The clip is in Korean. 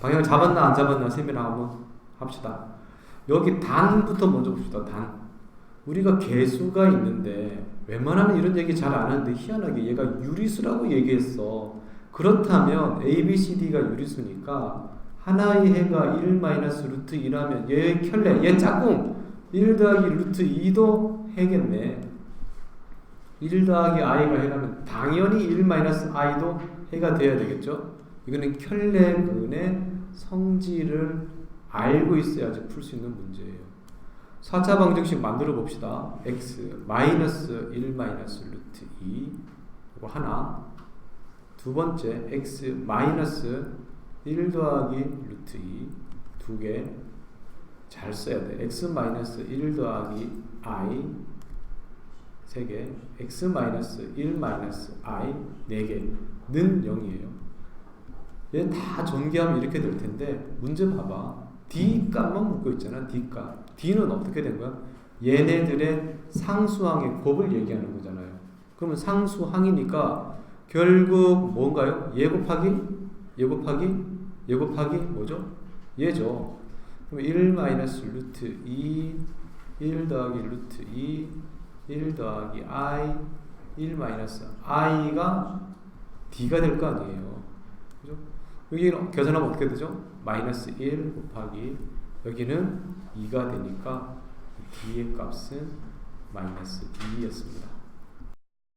방향 잡았나 안 잡았나 세밀하 한번 합시다. 여기 단부터 먼저 봅시다. 단. 우리가 개수가 있는데 웬만하면 이런 얘기 잘 안 하는데 희한하게 얘가 유리수라고 얘기했어. 그렇다면 A, B, C, D가 유리수니까 하나의 해가 1 마이너스 루트 2라면 얘 켤레, 얘 짝꿍 1 더하기 루트 2도 해겠네. 1 더하기 i가 해라면 당연히 1 마이너스 i도 해가 돼야 되겠죠. 이거는 켤레근의 성질을 알고 있어야지 풀 수 있는 문제예요. 4차 방정식 만들어 봅시다. x 마이너스 1 마이너스 루트 2 이거 하나 두 번째 x 마이너스 1 더하기 루트 2 두 개 잘 써야 돼. x 마이너스 1 더하기 i 세 개, x 마이너스 1 마이너스 i 네 개, 는 0이에요. 얘 다 전개하면 이렇게 될 텐데 문제 봐봐. d 값만 묻고 있잖아. d 값. d는 어떻게 된 거야? 얘네들의 상수항의 곱을 얘기하는 거잖아요. 그러면 상수항이니까 결국 뭔가요? 얘 곱하기 얘 곱하기 얘 곱하기 뭐죠? 얘죠. 그럼 1 마이너스 루트 2 1 더하기 루트 2 1 더하기 i 1 마이너스 i가 d가 될 거 아니에요. 그죠? 여기는 계산하면 어떻게 되죠? 마이너스 1 곱하기 여기는 2가 되니까 d의 값은 마이너스 2였습니다.